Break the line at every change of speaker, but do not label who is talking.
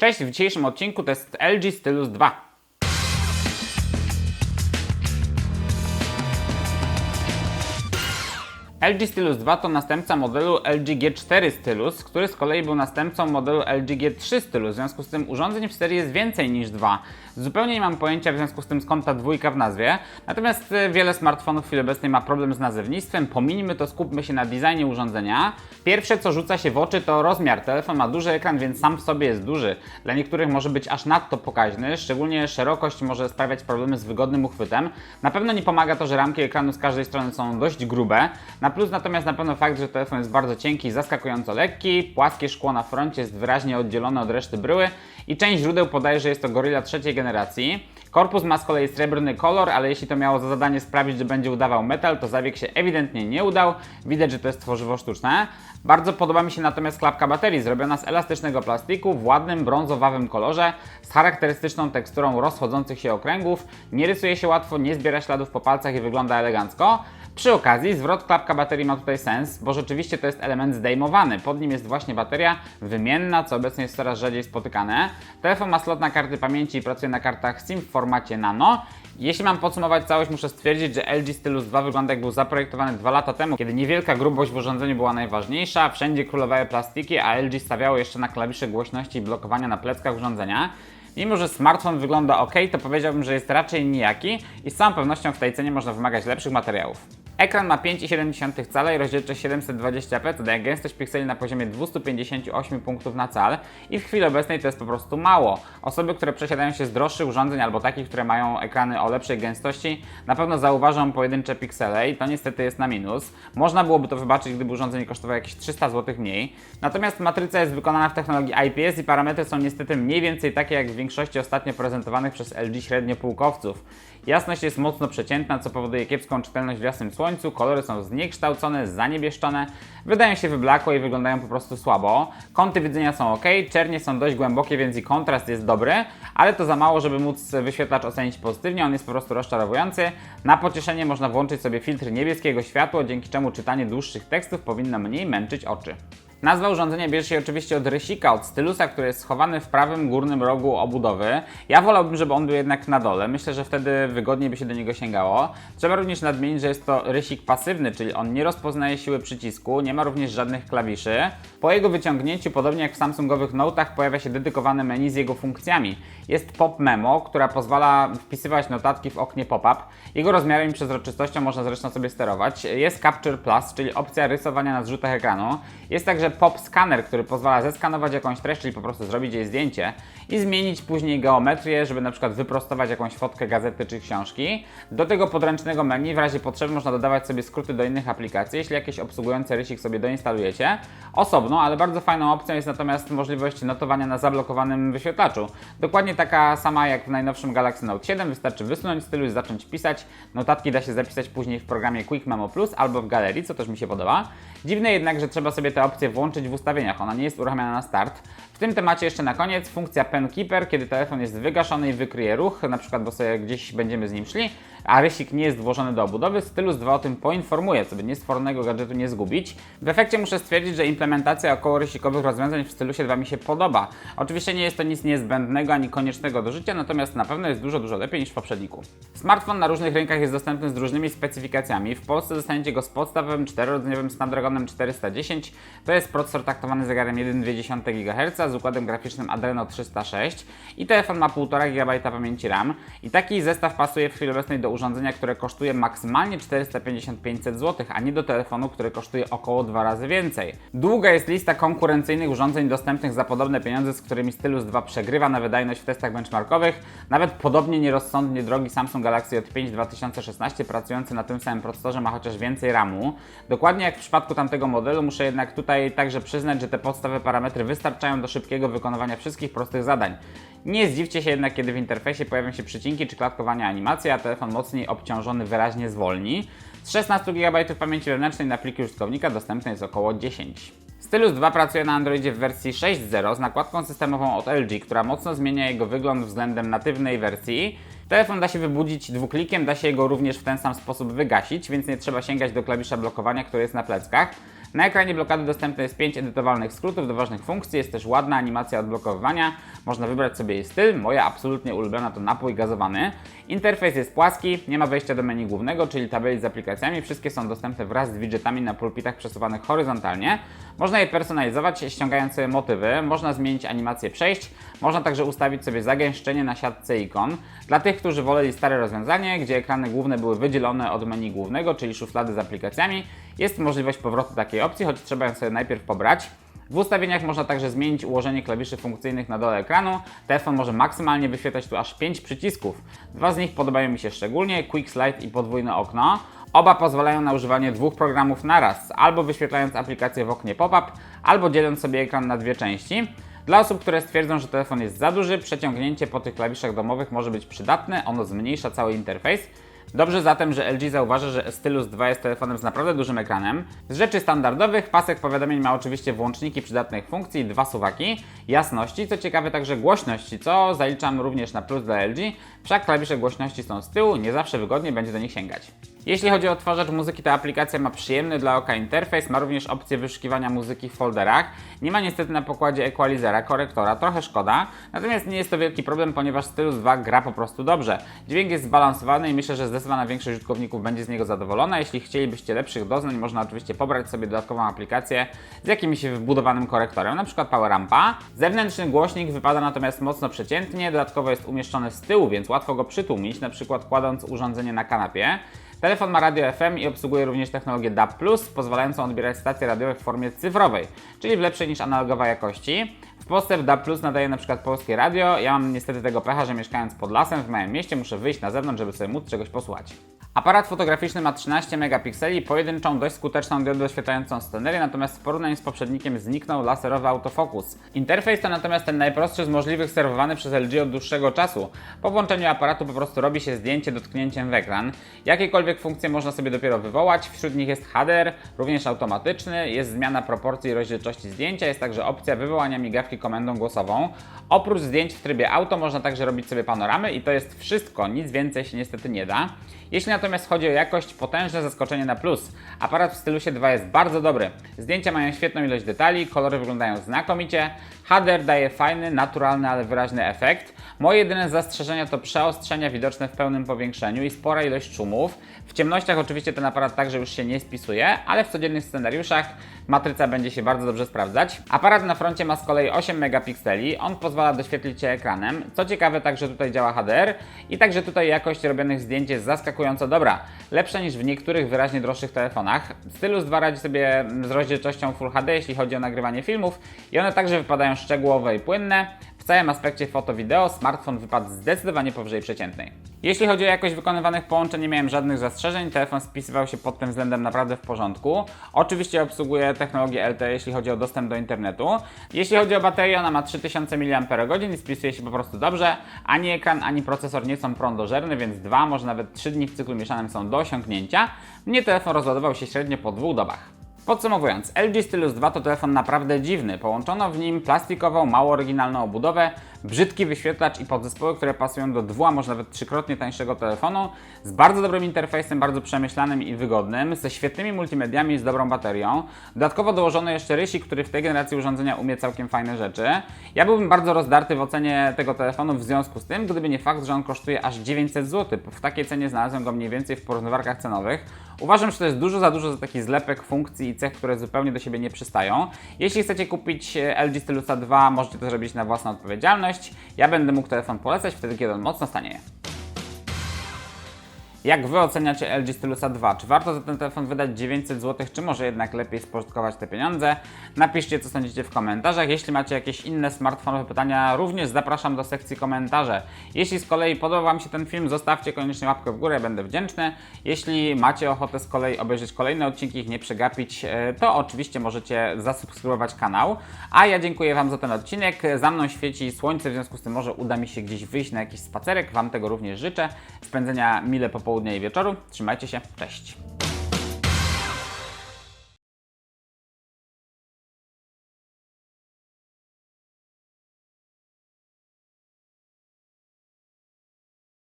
Cześć, w dzisiejszym odcinku to jest LG Stylus 2. LG Stylus 2 to następca modelu LG G4 Stylus, który z kolei był następcą modelu LG G3 Stylus. W związku z tym urządzeń w serii jest więcej niż dwa. Zupełnie nie mam pojęcia w związku z tym skąd ta dwójka w nazwie. Natomiast e, wiele smartfonów w chwili obecnej ma problem z nazewnictwem. Pominijmy to, skupmy się na designie urządzenia. Pierwsze co rzuca się w oczy to rozmiar. Telefon ma duży ekran, więc sam w sobie jest duży. Dla niektórych może być aż nadto pokaźny, szczególnie szerokość może sprawiać problemy z wygodnym uchwytem. Na pewno nie pomaga to, że ramki ekranu z każdej strony są dość grube. Na plus natomiast na pewno fakt, że telefon jest bardzo cienki zaskakująco lekki, płaskie szkło na froncie jest wyraźnie oddzielone od reszty bryły i część źródeł podaje, że jest to Gorilla trzeciej generacji. Korpus ma z kolei srebrny kolor, ale jeśli to miało za zadanie sprawić, że będzie udawał metal, to zabieg się ewidentnie nie udał. Widać, że to jest tworzywo sztuczne. Bardzo podoba mi się natomiast klapka baterii, zrobiona z elastycznego plastiku w ładnym brązowawym kolorze, z charakterystyczną teksturą rozchodzących się okręgów. Nie rysuje się łatwo, nie zbiera śladów po palcach i wygląda elegancko. Przy okazji zwrot klapka baterii ma tutaj sens, bo rzeczywiście to jest element zdejmowany. Pod nim jest właśnie bateria wymienna, co obecnie jest coraz rzadziej spotykane. Telefon ma slot na karty pamięci i pracuje na kartach SIM w formacie nano. Jeśli mam podsumować całość, muszę stwierdzić, że LG Stylus 2 wygląda jak był zaprojektowany dwa lata temu, kiedy niewielka grubość w urządzeniu była najważniejsza, wszędzie królowały plastiki, a LG stawiało jeszcze na klawisze głośności i blokowania na pleckach urządzenia. Mimo, że smartfon wygląda ok, to powiedziałbym, że jest raczej nijaki i z całą pewnością w tej cenie można wymagać lepszych materiałów. Ekran ma 5,7 cala i rozdzielczość 720p, co daje gęstość pikseli na poziomie 258 punktów na cal i w chwili obecnej to jest po prostu mało. Osoby, które przesiadają się z droższych urządzeń albo takich, które mają ekrany o lepszej gęstości, na pewno zauważą pojedyncze piksele i to niestety jest na minus. Można byłoby to wybaczyć, gdyby urządzenie kosztowało jakieś 300 zł mniej. Natomiast matryca jest wykonana w technologii IPS i parametry są niestety mniej więcej takie jak w większości ostatnio prezentowanych przez LG średniopółkowców. Jasność jest mocno przeciętna, co powoduje kiepską czytelność w jasnym słońcu, kolory są zniekształcone, zaniebieszczone, wydają się wyblakłe i wyglądają po prostu słabo. Kąty widzenia są ok, czernie są dość głębokie, więc i kontrast jest dobry, ale to za mało, żeby móc wyświetlacz ocenić pozytywnie, on jest po prostu rozczarowujący. Na pocieszenie można włączyć sobie filtr niebieskiego światła, dzięki czemu czytanie dłuższych tekstów powinno mniej męczyć oczy. Nazwa urządzenia bierze się oczywiście od rysika, od stylusa, który jest schowany w prawym górnym rogu obudowy. Ja wolałbym, żeby on był jednak na dole. Myślę, że wtedy wygodniej by się do niego sięgało. Trzeba również nadmienić, że jest to rysik pasywny, czyli on nie rozpoznaje siły przycisku, nie ma również żadnych klawiszy. Po jego wyciągnięciu, podobnie jak w Samsungowych Note'ach, pojawia się dedykowane menu z jego funkcjami. Jest Pop Memo, która pozwala wpisywać notatki w oknie pop-up. Jego rozmiarem i przezroczystością można zresztą sobie sterować. Jest Capture Plus, czyli opcja rysowania na zrzutach ekranu. Jest także Pop Scanner, który pozwala zeskanować jakąś treść, czyli po prostu zrobić jej zdjęcie i zmienić później geometrię, żeby na przykład wyprostować jakąś fotkę gazety czy książki. Do tego podręcznego menu w razie potrzeby można dodawać sobie skróty do innych aplikacji, jeśli jakieś obsługujące rysik sobie doinstalujecie. Osobno, ale bardzo fajną opcją jest natomiast możliwość notowania na zablokowanym wyświetlaczu. Dokładnie taka sama jak w najnowszym Galaxy Note 7, wystarczy wysunąć stylu i zacząć pisać. Notatki da się zapisać później w programie Quick Memo Plus albo w galerii, co też mi się podoba. Dziwne jednak, że trzeba sobie tę opcję włączyć w ustawieniach, ona nie jest uruchamiana na start. W tym temacie jeszcze na koniec funkcja Pen Keeper, kiedy telefon jest wygaszony i wykryje ruch, na przykład bo sobie gdzieś będziemy z nim szli, a rysik nie jest włożony do obudowy, Stylus 2 o tym poinformuje, żeby niestworzonego gadżetu nie zgubić. W efekcie muszę stwierdzić, że implementacja okołorysikowych rozwiązań w Stylusie 2 mi się podoba. Oczywiście nie jest to nic niezbędnego ani koniecznego do życia, natomiast na pewno jest dużo, dużo lepiej niż w poprzedniku. Smartfon na różnych rynkach jest dostępny z różnymi specyfikacjami. W Polsce dostaniecie go z podstawowym 4-rdzeniowym Snapdragonem 410. To jest procesor taktowany zegarem 1,2 GHz z układem graficznym Adreno 306 i telefon ma 1,5 GB pamięci RAM. I taki zestaw pasuje w chwili obecnej do urządzenia, które kosztuje maksymalnie 450-500 zł, a nie do telefonu, który kosztuje około dwa razy więcej. Długa jest lista konkurencyjnych urządzeń dostępnych za podobne pieniądze, z którymi Stylus 2 przegrywa na wydajność w testach benchmarkowych. Nawet podobnie nierozsądnie drogi Samsung Galaxy J5 2016 pracujący na tym samym procesorze ma chociaż więcej RAMu. Dokładnie jak w przypadku tamtego modelu, muszę jednak tutaj także przyznać, że te podstawowe parametry wystarczają do szybkiego wykonywania wszystkich prostych zadań. Nie zdziwcie się jednak, kiedy w interfejsie pojawią się przycinki czy klatkowania animacji, a telefon mocniej obciążony wyraźnie zwolni. Z 16 GB pamięci wewnętrznej na pliki użytkownika dostępne jest około 10. Stylus 2 pracuje na Androidzie w wersji 6.0 z nakładką systemową od LG, która mocno zmienia jego wygląd względem natywnej wersji. Telefon da się wybudzić dwuklikiem, da się go również w ten sam sposób wygasić, więc nie trzeba sięgać do klawisza blokowania, który jest na pleckach. Na ekranie blokady dostępne jest 5 edytowalnych skrótów do ważnych funkcji, jest też ładna animacja odblokowywania, można wybrać sobie jej styl, moja absolutnie ulubiona to napój gazowany. Interfejs jest płaski, nie ma wejścia do menu głównego, czyli tabeli z aplikacjami, wszystkie są dostępne wraz z widgetami na pulpitach przesuwanych horyzontalnie. Można je personalizować, ściągając sobie motywy, można zmienić animację przejść, można także ustawić sobie zagęszczenie na siatce ikon. Dla tych, którzy woleli stare rozwiązanie, gdzie ekrany główne były wydzielone od menu głównego, czyli szuflady z aplikacjami, jest możliwość powrotu takiej opcji, choć trzeba ją sobie najpierw pobrać. W ustawieniach można także zmienić ułożenie klawiszy funkcyjnych na dole ekranu. Telefon może maksymalnie wyświetlać tu aż 5 przycisków. Dwa z nich podobają mi się szczególnie, Quick Slide i podwójne okno. Oba pozwalają na używanie dwóch programów naraz, albo wyświetlając aplikację w oknie pop-up, albo dzieląc sobie ekran na dwie części. Dla osób, które stwierdzą, że telefon jest za duży, przeciągnięcie po tych klawiszach domowych może być przydatne, ono zmniejsza cały interfejs. Dobrze zatem, że LG zauważy, że Stylus 2 jest telefonem z naprawdę dużym ekranem. Z rzeczy standardowych pasek powiadomień ma oczywiście włączniki przydatnych funkcji dwa suwaki, jasności, co ciekawe także głośności, co zaliczam również na plus dla LG, wszak klawisze głośności są z tyłu, nie zawsze wygodnie będzie do nich sięgać. Jeśli chodzi o odtwarzacz muzyki, ta aplikacja ma przyjemny dla oka interfejs, ma również opcję wyszukiwania muzyki w folderach. Nie ma niestety na pokładzie equalizera, korektora, trochę szkoda, natomiast nie jest to wielki problem, ponieważ Stylus 2 gra po prostu dobrze. Dźwięk jest zbalansowany i myślę, że zdecydowana większość użytkowników będzie z niego zadowolona. Jeśli chcielibyście lepszych doznań, można oczywiście pobrać sobie dodatkową aplikację z jakimś wbudowanym korektorem, np. Power Rampa. Zewnętrzny głośnik wypada natomiast mocno przeciętnie, dodatkowo jest umieszczony z tyłu, więc łatwo go przytłumić, np. kładąc urządzenie na kanapie. Telefon ma radio FM i obsługuje również technologię DAB+, pozwalającą odbierać stacje radiowe w formie cyfrowej, czyli w lepszej niż analogowa jakości. W Polsce w DAB+, nadaje np. polskie radio. Ja mam niestety tego pecha, że mieszkając pod lasem w małym mieście muszę wyjść na zewnątrz, żeby sobie móc czegoś posłuchać. Aparat fotograficzny ma 13 megapikseli, pojedynczą, dość skuteczną diodę oświetlającą scenerię, natomiast w porównaniu z poprzednikiem zniknął laserowy autofokus. Interfejs to natomiast ten najprostszy z możliwych serwowany przez LG od dłuższego czasu. Po włączeniu aparatu po prostu robi się zdjęcie dotknięciem w ekran. Jakiekolwiek funkcje można sobie dopiero wywołać, wśród nich jest HDR, również automatyczny, jest zmiana proporcji i rozdzielczości zdjęcia, jest także opcja wywołania migawki komendą głosową. Oprócz zdjęć w trybie auto można także robić sobie panoramy i to jest wszystko, nic więcej się niestety nie da. Jeśli natomiast chodzi o jakość, potężne zaskoczenie na plus. Aparat w Stylusie 2 jest bardzo dobry. Zdjęcia mają świetną ilość detali, kolory wyglądają znakomicie, HDR daje fajny, naturalny, ale wyraźny efekt. Moje jedyne zastrzeżenia to przeostrzenia widoczne w pełnym powiększeniu i spora ilość szumów. W ciemnościach oczywiście ten aparat także już się nie spisuje, ale w codziennych scenariuszach matryca będzie się bardzo dobrze sprawdzać. Aparat na froncie ma z kolei 8 megapikseli, on pozwala doświetlić się ekranem. Co ciekawe, także tutaj działa HDR i także tutaj jakość robionych zdjęć jest zaskakująco dobra. Lepsza niż w niektórych wyraźnie droższych telefonach. Stylus 2 radzi sobie z rozdzielczością Full HD, jeśli chodzi o nagrywanie filmów i one także wypadają szczegółowe i płynne. Całym aspekcie foto-wideo smartfon wypadł zdecydowanie powyżej przeciętnej. Jeśli chodzi o jakość wykonywanych połączeń, nie miałem żadnych zastrzeżeń. Telefon spisywał się pod tym względem naprawdę w porządku. Oczywiście obsługuje technologię LTE, jeśli chodzi o dostęp do internetu. Jeśli chodzi o baterię, ona ma 3000 mAh i spisuje się po prostu dobrze. Ani ekran, ani procesor nie są prądożerne, więc dwa, może nawet trzy dni w cyklu mieszanym są do osiągnięcia. Mnie telefon rozładował się średnio po dwóch dobach. Podsumowując, LG Stylus 2 to telefon naprawdę dziwny. Połączono w nim plastikową, mało oryginalną obudowę, brzydki wyświetlacz i podzespoły, które pasują do dwu, a może nawet trzykrotnie tańszego telefonu, z bardzo dobrym interfejsem, bardzo przemyślanym i wygodnym, ze świetnymi multimediami i z dobrą baterią. Dodatkowo dołożono jeszcze rysik, który w tej generacji urządzenia umie całkiem fajne rzeczy. Ja byłbym bardzo rozdarty w ocenie tego telefonu w związku z tym, gdyby nie fakt, że on kosztuje aż 900 zł. W takiej cenie znalazłem go mniej więcej w porównywarkach cenowych. Uważam, że to jest dużo za dużo za taki zlepek funkcji i cech, które zupełnie do siebie nie przystają. Jeśli chcecie kupić e, LG Stylusa 2, możecie to zrobić na własną odpowiedzialność. Ja będę mógł telefon polecać wtedy, kiedy on mocno stanieje. Jak Wy oceniacie LG Stylusa 2? Czy warto za ten telefon wydać 900 zł, czy może jednak lepiej spożytkować te pieniądze? Napiszcie, co sądzicie w komentarzach. Jeśli macie jakieś inne smartfonowe pytania, również zapraszam do sekcji komentarze. Jeśli z kolei podoba Wam się ten film, zostawcie koniecznie łapkę w górę, będę wdzięczny. Jeśli macie ochotę z kolei obejrzeć kolejne odcinki, ich nie przegapić, e, to oczywiście możecie zasubskrybować kanał. A ja dziękuję Wam za ten odcinek. Za mną świeci słońce, w związku z tym może uda mi się gdzieś wyjść na jakiś spacerek. Wam tego również życzę. Spędzenia mile popołudnia i wieczoru. Trzymajcie się, cześć.